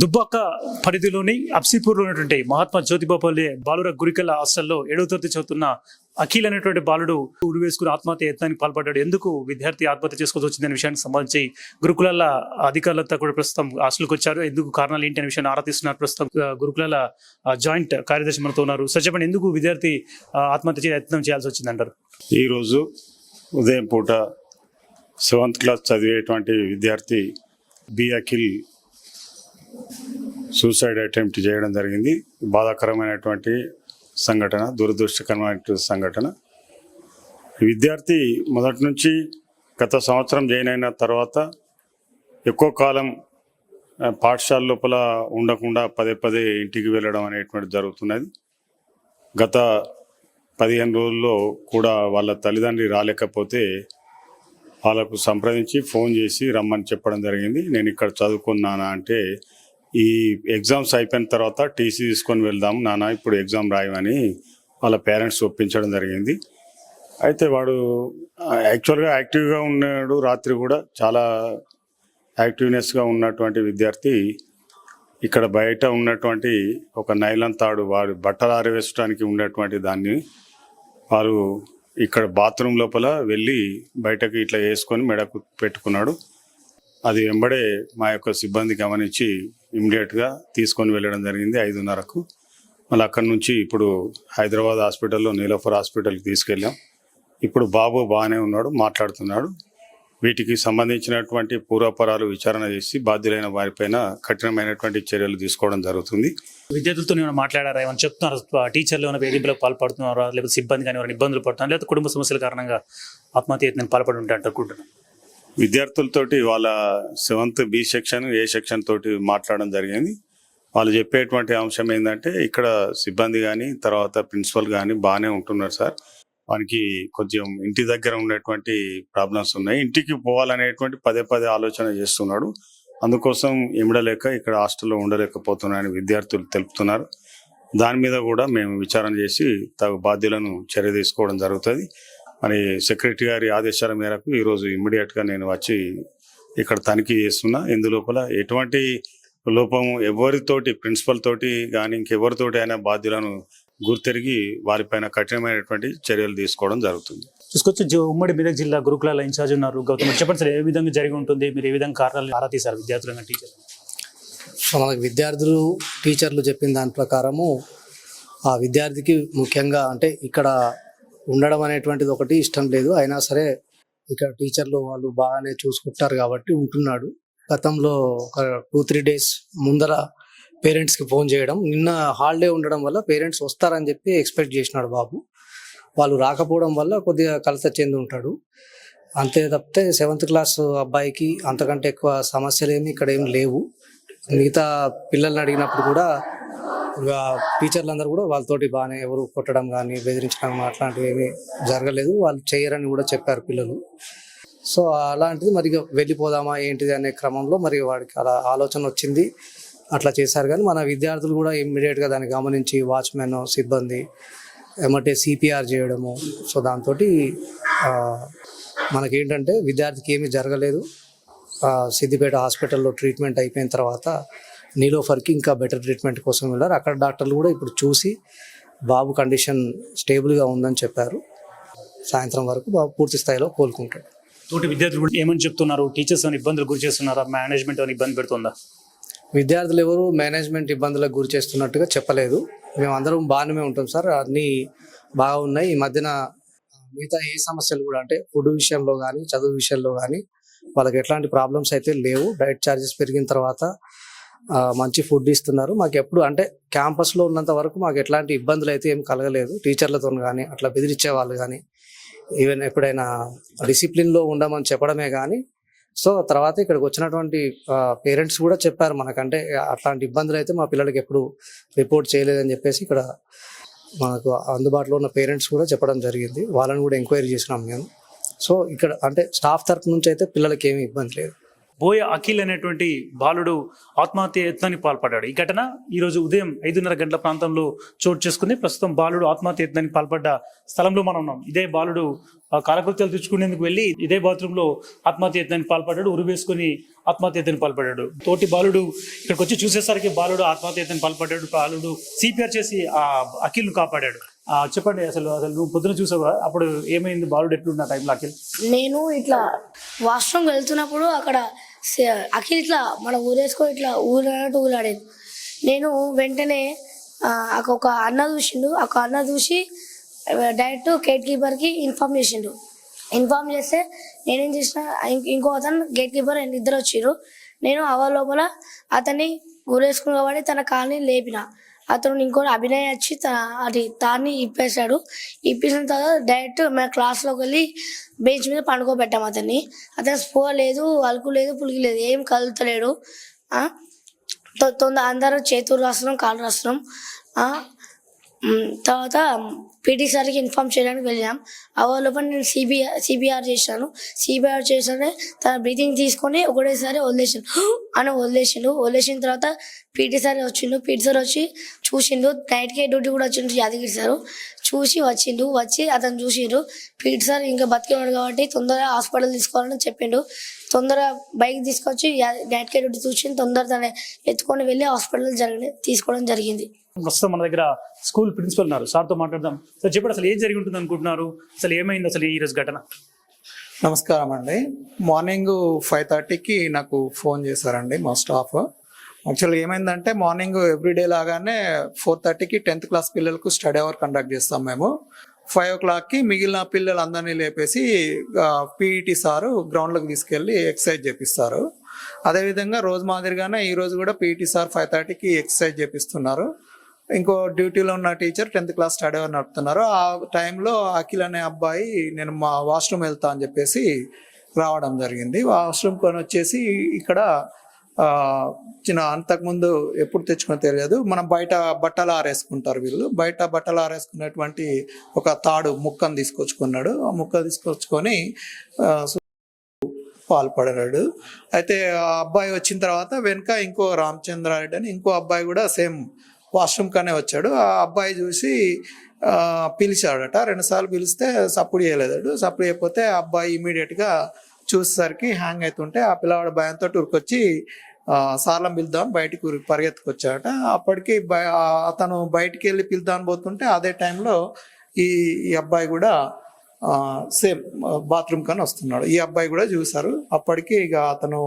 దుబ్బాక పరిధిలోని అప్సిపూర్లో ఉన్నటువంటి మహాత్మా జ్యోతిబాపల్లి బాలుర గురికల హాస్టల్లో ఏడవ తరగతి చదువుతున్న అఖిల్ అనేటువంటి బాలుడు ఊరు వేసుకుని ఆత్మహత్య యత్నానికి పాల్పడ్డాడు. ఎందుకు విద్యార్థి ఆత్మహత్య చేసుకోవాల్సి వచ్చిందనే విషయానికి సంబంధించి గురుకులాల అధికారులతో కూడా ప్రస్తుతం హాస్టల్కి వచ్చారు. ఎందుకు కారణాలు ఏంటి అనే విషయాన్ని ఆరా తీస్తున్నారు. ప్రస్తుతం గురుకులాల జాయింట్ కార్యదర్శి మనతో ఉన్నారు. సార్ చెప్పండి ఎందుకు విద్యార్థి ఆత్మహత్య చేయ యత్నం చేయాల్సి వచ్చిందంటారు ఈరోజు ఉదయం పూట సెవెంత్ క్లాస్ చదివేటువంటి విద్యార్థి బి అఖిల్ సూసైడ్ అటెంప్ట్ చేయడం జరిగింది. బాధాకరమైనటువంటి సంఘటన దురదృష్టకరమైనటువంటి సంఘటన. ఈ విద్యార్థి మొదటి నుంచి గత సంవత్సరం జాయిన్ అయిన తర్వాత ఎక్కువ కాలం పాఠశాల లోపల ఉండకుండా పదే పదే ఇంటికి వెళ్ళడం అనేటువంటి జరుగుతున్నది. గత పదిహేను రోజుల్లో కూడా వాళ్ళ తల్లిదండ్రి రాలేకపోతే వాళ్ళకు సంప్రదించి ఫోన్ చేసి రమ్మని చెప్పడం జరిగింది. నేను ఇక్కడ చదువుకున్నానా అంటే ఈ ఎగ్జామ్స్ అయిపోయిన తర్వాత టీసీ తీసుకొని వెళ్దాం నాన్న ఇప్పుడు ఎగ్జామ్ రాయమని వాళ్ళ పేరెంట్స్ ఒప్పించడం జరిగింది. అయితే వాడు యాక్చువల్గా యాక్టివ్గా ఉన్నాడు రాత్రి కూడా చాలా యాక్టివ్నెస్గా ఉన్నటువంటి విద్యార్థి ఇక్కడ బయట ఉన్నటువంటి ఒక నైలాన్ తాడు వాడు బట్టలు ఆరవేసడానికి ఉన్నటువంటి దాన్ని వారు ఇక్కడ బాత్రూమ్ లోపల వెళ్ళి బయటకు ఇట్లా వేసుకొని మెడకు పెట్టుకున్నాడు. అది వెంబడే మా యొక్క సిబ్బంది గమనించి ఇమ్మీడియట్గా తీసుకొని వెళ్ళడం జరిగింది ఐదున్నరకు. మళ్ళీ అక్కడి నుంచి ఇప్పుడు హైదరాబాద్ హాస్పిటల్లో నీలోఫర్ హాస్పిటల్కి తీసుకెళ్ళాం. ఇప్పుడు బాబు బాగానే ఉన్నాడు మాట్లాడుతున్నాడు. వీటికి సంబంధించినటువంటి పూర్వపరాలు విచారణ చేసి బాధ్యులైన వారిపైన కఠినమైనటువంటి చర్యలు తీసుకోవడం జరుగుతుంది. విద్యార్థులతో ఏమైనా మాట్లాడారా? ఏమైనా చెప్తున్నారు? టీచర్లు ఏమైనా వేధింపులకు పాల్పడుతున్నారా? లేకపోతే సిబ్బంది కానీ ఎవరైనా ఇబ్బందులు పడుతున్నారు? లేకపోతే కుటుంబ సమస్యల కారణంగా ఆత్మహత్య పాల్పడి ఉంటా అనుకుంటున్నాను. విద్యార్థులతోటి వాళ్ళ seventh B section A section తోటి మాట్లాడడం జరిగింది. వాళ్ళు చెప్పేటువంటి అంశం ఏంటంటే ఇక్కడ సిబ్బంది కానీ తర్వాత ప్రిన్సిపల్ కానీ బాగానే ఉంటున్నారు సార్. వానికి కొంచెం ఇంటి దగ్గర ఉన్నటువంటి ప్రాబ్లమ్స్ ఉన్నాయి. ఇంటికి పోవాలనేటువంటి పదే పదే ఆలోచన చేస్తున్నాడు. అందుకోసం ఇమడలేక ఇక్కడ హాస్టల్లో ఉండలేకపోతున్నాయని విద్యార్థులు తెలుపుతున్నారు. దాని మీద కూడా మేము విచారణ చేసి తగు బాధ్యులను చర్య తీసుకోవడం జరుగుతుంది. మరి సెక్రటరీ గారి ఆదేశాల మేరకు ఈరోజు ఇమ్మీడియట్గా నేను వచ్చి ఇక్కడ తనిఖీ చేస్తున్నా. ఇందులోపల ఎటువంటి లోపం ఎవరితోటి ప్రిన్సిపల్ తోటి కానీ ఇంకెవరితోటి అయినా బాధ్యులను గుర్తెరిగి వారిపైన కఠినమైనటువంటి చర్యలు తీసుకోవడం జరుగుతుంది. చూసుకొచ్చి జి- ఉమ్మడి మెదక్ జిల్లా గురుకులాల ఇన్ఛార్జ్ ఉన్నారు. గౌతమ్ చెప్పండి సార్ ఏ విధంగా జరిగి ఉంటుంది? మీరు ఏ విధంగా కారణాలు ఆరా తీశారు విద్యార్థులు టీచర్ సో మనకి విద్యార్థులు టీచర్లు చెప్పిన దాని ప్రకారము ఆ విద్యార్థికి ముఖ్యంగా అంటే ఇక్కడ ఉండడం అనేటువంటిది ఒకటి ఇష్టం లేదు. అయినా సరే ఇక్కడ టీచర్లు వాళ్ళు బాగానే చూసుకుంటారు కాబట్టి ఉంటున్నాడు. గతంలో ఒక టూ త్రీ డేస్ ముందర పేరెంట్స్కి ఫోన్ చేయడం నిన్న హాలిడే ఉండడం వల్ల పేరెంట్స్ వస్తారని చెప్పి ఎక్స్పెక్ట్ చేసినాడు బాబు. వాళ్ళు రాకపోవడం వల్ల కొద్దిగా కలత చెంది ఉంటాడు. అంతే తప్పితే సెవెంత్ క్లాస్ అబ్బాయికి అంతకంటే ఎక్కువ సమస్యలు ఏమి ఇక్కడ ఏమి లేవు. మిగతా పిల్లల్ని అడిగినప్పుడు కూడా టీచర్లు అందరూ కూడా వాళ్ళతోటి బాగానే ఎవరు కొట్టడం కానీ బెదిరించడం అట్లాంటివి ఏమీ జరగలేదు. వాళ్ళు చేయరని కూడా చెప్పారు పిల్లలు. సో అలాంటిది మరి వెళ్ళిపోదామా ఏంటిది అనే క్రమంలో మరి వాడికి అలా ఆలోచన వచ్చింది. అట్లా చేశారు. కానీ మన విద్యార్థులు కూడా ఇమ్మీడియట్గా దాన్ని గమనించి వాచ్మెన్ సిబ్బంది ఏమంటే సిపిఆర్ చేయడము. సో దాంతో మనకేంటంటే విద్యార్థికి ఏమీ జరగలేదు. సిద్దిపేట హాస్పిటల్లో ట్రీట్మెంట్ అయిపోయిన తర్వాత నీలోఫర్కి ఇంకా బెటర్ ట్రీట్మెంట్ కోసం వెళ్ళారు. అక్కడ డాక్టర్లు కూడా ఇప్పుడు చూసి బాబు కండిషన్ స్టేబుల్గా ఉందని చెప్పారు. సాయంత్రం వరకు బాబు పూర్తి స్థాయిలో కోలుకుంటాడు. తోటి విద్యార్థులు కూడా ఏమని చెప్తున్నారు? టీచర్స్ ఏమైనా ఇబ్బందులు గురి చేస్తున్నారా? మేనేజ్మెంట్ ఏమైనా ఇబ్బంది పెడుతుందా? విద్యార్థులు ఎవరు మేనేజ్మెంట్ ఇబ్బందులకు గురి చేస్తున్నట్టుగా చెప్పలేదు. మేము అందరం బాగానే ఉంటాం సార్. అన్నీ బాగా ఉన్నాయి ఈ మధ్యన మిగతా ఏ సమస్యలు కూడా అంటే ఫుడ్ విషయంలో కానీ చదువు విషయంలో కానీ వాళ్ళకి ఎట్లాంటి ప్రాబ్లమ్స్ అయితే లేవు. డైట్ ఛార్జెస్ పెరిగిన తర్వాత మంచి ఫుడ్ ఇస్తున్నారు. మాకు ఎప్పుడు అంటే క్యాంపస్లో ఉన్నంత వరకు మాకు ఎట్లాంటి ఇబ్బందులు అయితే ఏం కలగలేదు. టీచర్లతో కానీ అట్లా బెదిరించే వాళ్ళు కానీ ఈవెన్ ఎప్పుడైనా డిసిప్లిన్లో ఉండమని చెప్పడమే కానీ సో తర్వాత ఇక్కడికి వచ్చినటువంటి పేరెంట్స్ కూడా చెప్పారు మనకంటే అట్లాంటి ఇబ్బందులు అయితే మా పిల్లలకి ఎప్పుడు రిపోర్ట్ చేయలేదని చెప్పేసి ఇక్కడ మనకు అందుబాటులో ఉన్న పేరెంట్స్ కూడా చెప్పడం జరిగింది. వాళ్ళని కూడా ఎంక్వైరీ చేసినాం మేము. సో ఇక్కడ అంటే స్టాఫ్ తరఫు నుంచి అయితే పిల్లలకి ఏమి ఇబ్బంది లేదు. బోయ అఖిల్ అనేటువంటి బాలుడు ఆత్మహత్య యత్నానికి పాల్పడ్డాడు. ఈ ఘటన ఈరోజు ఉదయం ఐదున్నర గంటల ప్రాంతంలో చోటు చేసుకుంది. ప్రస్తుతం బాలుడు ఆత్మహత్య యత్నానికి పాల్పడ్డ స్థలంలో మనం ఉన్నాం. ఇదే బాలుడు కాలకృత్యాలు తెచ్చుకునేందుకు వెళ్ళి ఇదే బాత్రూంలో ఆత్మహత్య యత్నానికి పాల్పడ్డాడు. ఉరివేసుకుని ఆత్మహత్య యత్నానికి పాల్పడ్డాడు. తోటి బాలుడు ఇక్కడికి వచ్చి చూసేసరికి బాలుడు ఆత్మహత్య యత్నానికి పాల్పడ్డాడు. బాలుడు సిపిఆర్ చేసి ఆ అఖిల్ను కాపాడాడు. చెప్పండి అసలు అసలు నువ్వు పొద్దున చూసావా? అప్పుడు ఏమైంది? బాలుడు ఎట్లున్న టైంలో అఖిల్? నేను ఇట్లా వాష్రూమ్ వెళ్తున్నప్పుడు అక్కడ అఖిల్ ఇట్లా మన ఊరేసుకో ఇట్లా ఊరన్నట్టు ఊలాడేది నేను వెంటనే ఒక అన్న చూసిండు. ఒక అన్న చూసి డైరెక్ట్ గేట్ కీపర్కి ఇన్ఫామ్ చేసిండు. ఇన్ఫామ్ చేస్తే నేనేం చేసిన ఇంకో అతను గేట్ కీపర్ ఇద్దరు వచ్చిర్రు. నేను అవ లోపల అతన్ని ఊరేసుకుని కాబట్టి తన కాల్ని లేపిన. అతను ఇంకోటి అభినయ్ వచ్చి అది తాన్ని ఇప్పేశాడు. ఇప్పేసిన తర్వాత డైరెక్ట్ మేము క్లాస్లోకి వెళ్ళి బెంచ్ మీద పండుకోబెట్టాం అతన్ని. అతను స్పో లేదు అలుకు లేదు పులికి లేదు ఏం కదులుతలేడు. తొందర అందరూ చేతులు రాస్తున్నాం కాళ్ళు రాస్తున్నాం. తర్వాత పీటీ సార్కి ఇన్ఫామ్ చేయడానికి వెళ్ళాం. అవలోపల నేను సిబిఆర్ సిబిఆర్ చేశాను. సిబిఆర్ చేశానే తన బ్రీతింగ్ తీసుకొని ఒకటేసారి వదిలేసాను అని వదిలేసిండు వదిలేసిన తర్వాత పీటీ సార్ వచ్చిండు. పీటీ సార్ వచ్చి చూసిండు. నైట్కి డ్యూటీ కూడా వచ్చిండు యాదగిరి సార్. చూసి వచ్చిండు. వచ్చి అతను చూసిండు. పీటీ సార్ ఇంకా బతికేవాడు కాబట్టి తొందరగా హాస్పిటల్ తీసుకోవాలని చెప్పిండు. తొందరగా బైక్ తీసుకొచ్చి నైట్కి డ్యూటీ చూసి తొందర తన ఎత్తుకొని వెళ్ళి హాస్పిటల్ జరిగి తీసుకోవడం జరిగింది. ప్రస్తుతం మన దగ్గర స్కూల్ ప్రిన్సిపల్ ఉన్నారు. సార్తో మాట్లాడదాం. సార్ చెప్పండి అసలు ఏం జరిగి ఉంటుంది అనుకుంటున్నారు? అసలు ఏమైంది అసలు ఈ రోజు ఘటన? నమస్కారం అండి. మార్నింగ్ ఫైవ్ థర్టీకి నాకు ఫోన్ చేశారండి మా స్టాఫ్. యాక్చువల్గా ఏమైందంటే మార్నింగ్ ఎవ్రీడే లాగానే ఫోర్ థర్టీకి టెన్త్ క్లాస్ పిల్లలకు స్టడీ అవర్ కండక్ట్ చేస్తాం మేము. ఫైవ్ ఓ క్లాక్కి మిగిలిన పిల్లలందరినీ లేపేసి పీఈటీ సారు గ్రౌండ్లోకి తీసుకెళ్ళి ఎక్సర్సైజ్ చేపిస్తారు. అదేవిధంగా రోజు మాదిరిగానే ఈరోజు కూడా పీఈటీ సార్ ఫైవ్ థర్టీకి ఎక్సర్సైజ్ చేపిస్తున్నారు. ఇంకో డ్యూటీలో ఉన్న teacher tenth class study hour నడుపుతున్నారు. ఆ టైంలో అఖిల్ అనే అబ్బాయి నేను మా వాష్రూమ్ వెళ్తా అని చెప్పేసి రావడం జరిగింది. వాష్రూమ్ కొని వచ్చేసి ఇక్కడ చిన్న అంతకుముందు ఎప్పుడు తెచ్చుకుని తెలియదు. మనం బయట బట్టలు ఆరేసుకుంటారు వీళ్ళు. బయట బట్టలు ఆరేసుకున్నటువంటి ఒక తాడు ముక్కను తీసుకొచ్చుకున్నాడు. ఆ ముక్క తీసుకొచ్చుకొని పాల్పడాడు అయితే ఆ అబ్బాయి వచ్చిన తర్వాత వెనుక ఇంకో రామచంద్రారెడ్డి అని ఇంకో అబ్బాయి కూడా సేమ్ వాష్రూమ్ కానే వచ్చాడు. ఆ అబ్బాయి చూసి పిలిచాడట. రెండుసార్లు పిలిస్తే సప్పుడు చేయలేదాడు సప్పుడు చేయకపోతే ఆ అబ్బాయి ఇమీడియట్గా చూసేసరికి హ్యాంగ్ అవుతుంటే ఆ పిల్లవాడు భయంతో ఉరికొచ్చి సార్లం పిలుద్దాం బయటికి ఉరికి పరిగెత్తుకొచ్చాడట. అప్పటికి అతను బయటికి వెళ్ళి పిలుద్దాం పోతుంటే అదే టైంలో ఈ అబ్బాయి కూడా సేమ్ బాత్రూమ్ కానీ వస్తున్నాడు. ఈ అబ్బాయి కూడా చూశారు. అప్పటికి ఇక అతను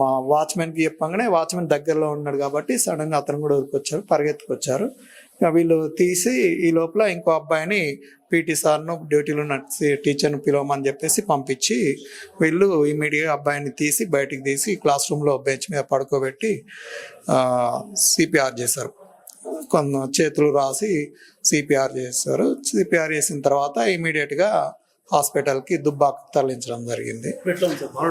మా వాచ్మెన్కి చెప్పంగానే వాచ్మెన్ దగ్గరలో ఉన్నాడు కాబట్టి సడన్గా అతను కూడా ఊరికొచ్చారు పరిగెత్తుకొచ్చారు. ఇక వీళ్ళు తీసి ఈ లోపల ఇంకో అబ్బాయిని పీటీ సార్ను డ్యూటీలో ఉన్న టీచర్ను పిలవమని చెప్పేసి పంపించి వీళ్ళు ఇమీడియట్గా అబ్బాయిని తీసి బయటికి తీసి క్లాస్ రూమ్లో బెంచ్ మీద పడుకోబెట్టి సిపిఆర్ చేశారు. కొంత చేతులు రాసి సిపిఆర్ చేస్తారు సిపిఆర్ చేసిన తర్వాత ఇమీడియట్గా హాస్పిటల్కి దుబ్బాకు తరలించడం జరిగింది.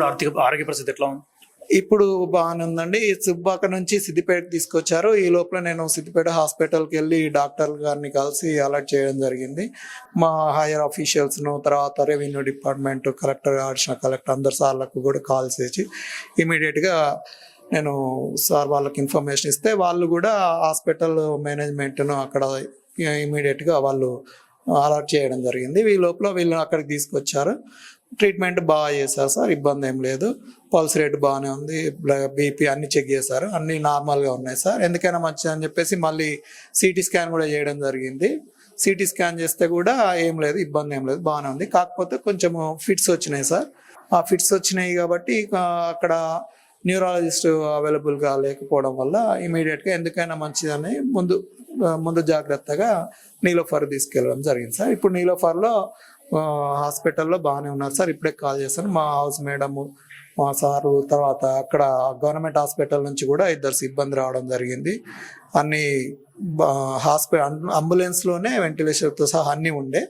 ఆర్థిక ఆరోగ్య పరిస్థితి ఎట్లా ఉంది? ఇప్పుడు బాగానే ఉందండి. సుబ్బాక నుంచి సిద్దిపేట తీసుకొచ్చారు. ఈ లోపల నేను సిద్దిపేట హాస్పిటల్కి వెళ్ళి డాక్టర్ గారిని కలిసి అలర్ట్ చేయడం జరిగింది. మా హైయర్ ఆఫీషియల్స్ను తర్వాత revenue department collector additional collector అందరు సార్లకు కూడా కాల్ చేసి ఇమీడియట్గా నేను సార్ వాళ్ళకి ఇన్ఫర్మేషన్ ఇస్తే వాళ్ళు కూడా హాస్పిటల్ మేనేజ్మెంట్ను అక్కడ ఇమీడియట్గా వాళ్ళు అలర్ట్ చేయడం జరిగింది. ఈ లోపల వీళ్ళు అక్కడికి తీసుకొచ్చారు. ట్రీట్మెంట్ బాగా చేశారు సార్ ఇబ్బంది ఏం లేదు. పల్స్ రేట్ బాగానే ఉంది బీపీ అన్ని చెక్ చేశారు అన్ని నార్మల్గా ఉన్నాయి సార్. ఎందుకైనా మంచిది అని చెప్పేసి మళ్ళీ సిటీ స్కాన్ కూడా చేయడం జరిగింది. సిటీ స్కాన్ చేస్తే కూడా ఏం లేదు ఇబ్బంది ఏం లేదు బాగానే ఉంది. కాకపోతే కొంచెం ఫిట్స్ వచ్చినాయి సార్. ఆ ఫిట్స్ వచ్చినాయి కాబట్టి అక్కడ న్యూరాలజిస్ట్ అవైలబుల్గా లేకపోవడం వల్ల ఇమీడియట్గా ఎందుకైనా మంచిదని ముందు ముందు జాగ్రత్తగా నీలోఫర్ తీసుకెళ్ళడం జరిగింది సార్. ఇప్పుడు నీలోఫర్లో హాస్పిటల్లో బాగానే ఉన్నారు. సార్ ఇప్పుడే కాల్ చేశాను. మా హౌస్ మేడము మా సారు తర్వాత అక్కడ గవర్నమెంట్ హాస్పిటల్ నుంచి కూడా ఇద్దరు సిబ్బంది రావడం జరిగింది. అన్ని హాస్పిటల్ అంబులెన్స్లోనే వెంటిలేషన్తో సహా అన్నీ ఉండే.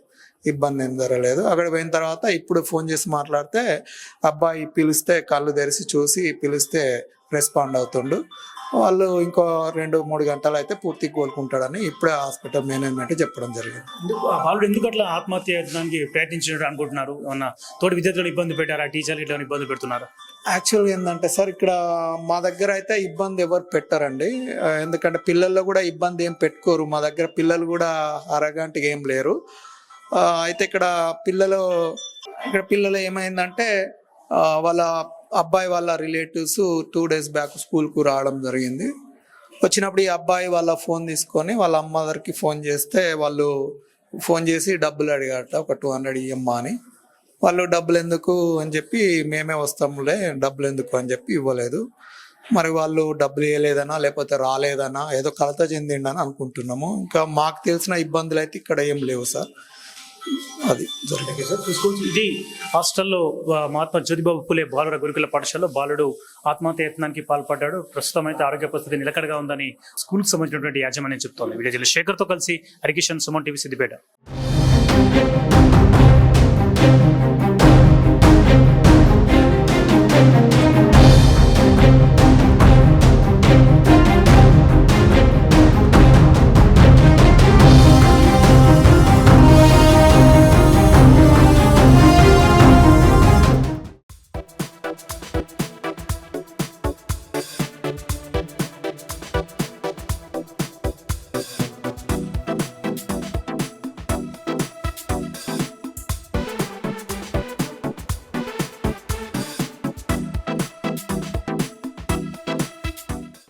ఇబ్బంది ఏం జరగలేదు. అక్కడ పోయిన తర్వాత ఇప్పుడు ఫోన్ చేసి మాట్లాడితే అబ్బాయి పిలిస్తే కళ్ళు తెరిచి చూసి పిలిస్తే రెస్పాండ్ అవుతుండు. వాళ్ళు ఇంకో రెండు మూడు గంటలు అయితే పూర్తిగా కోలుకుంటాడని ఇప్పుడే హాస్పిటల్ మేనేజ్మెంట్ చెప్పడం జరిగింది. బాలుడు ఎందుకు అట్లా ఆత్మహత్య యత్నానికి ప్రయత్నించినట్టు అనుకుంటున్నారు? ఏమన్నా తోటి విద్యార్థులను ఇబ్బంది పెట్టారా? టీచర్లు ఇట్లా ఇబ్బంది పెడుతున్నారా? యాక్చువల్గా ఏంటంటే సార్ ఇక్కడ మా దగ్గర అయితే ఇబ్బంది ఎవరు పెట్టారండి. ఎందుకంటే పిల్లల్లో కూడా ఇబ్బంది ఏం పెట్టుకోరు. మా దగ్గర పిల్లలు కూడా అరగంటకి ఏం లేరు. అయితే ఇక్కడ పిల్లలు ఇక్కడ పిల్లలు ఏమైందంటే వాళ్ళ అబ్బాయి వాళ్ళ రిలేటివ్స్ టూ డేస్ బ్యాక్ స్కూల్కు రావడం జరిగింది. వచ్చినప్పుడు ఈ అబ్బాయి వాళ్ళ ఫోన్ తీసుకొని వాళ్ళ అమ్మగారికి ఫోన్ చేస్తే వాళ్ళు ఫోన్ చేసి డబ్బులు అడిగారట ఒక టూ హండ్రెడ్ ఇయ్యమ్మా అని. వాళ్ళు డబ్బులు ఎందుకు అని చెప్పి మేమే వస్తాములే డబ్బులు ఎందుకు అని చెప్పి ఇవ్వలేదు. మరి వాళ్ళు డబ్బులు ఇవ్వలేదనా లేకపోతే రాలేదనా ఏదో కలత చెందిండని అనుకుంటున్నాము. ఇంకా మాకు తెలిసిన ఇబ్బందులు అయితే ఇక్కడ ఏం లేవు సార్. అది జరిగింది ఇది హాస్టల్లో మహాత్మా జ్యోతిబాబు పులే బాలుర గురుకుల పాఠశాలలో బాలుడు ఆత్మహత్య యత్నానికి పాల్పడ్డాడు. ప్రస్తుతం అయితే ఆరోగ్య పరిస్థితి నిలకడగా ఉందని స్కూల్కి సంబంధించినటువంటి యాజమాన్యం చెప్తోంది. విలేజ్లో శేఖర్తో కలిసి హరికిషన్ సుమన్ టీవీ సిద్దిపేట.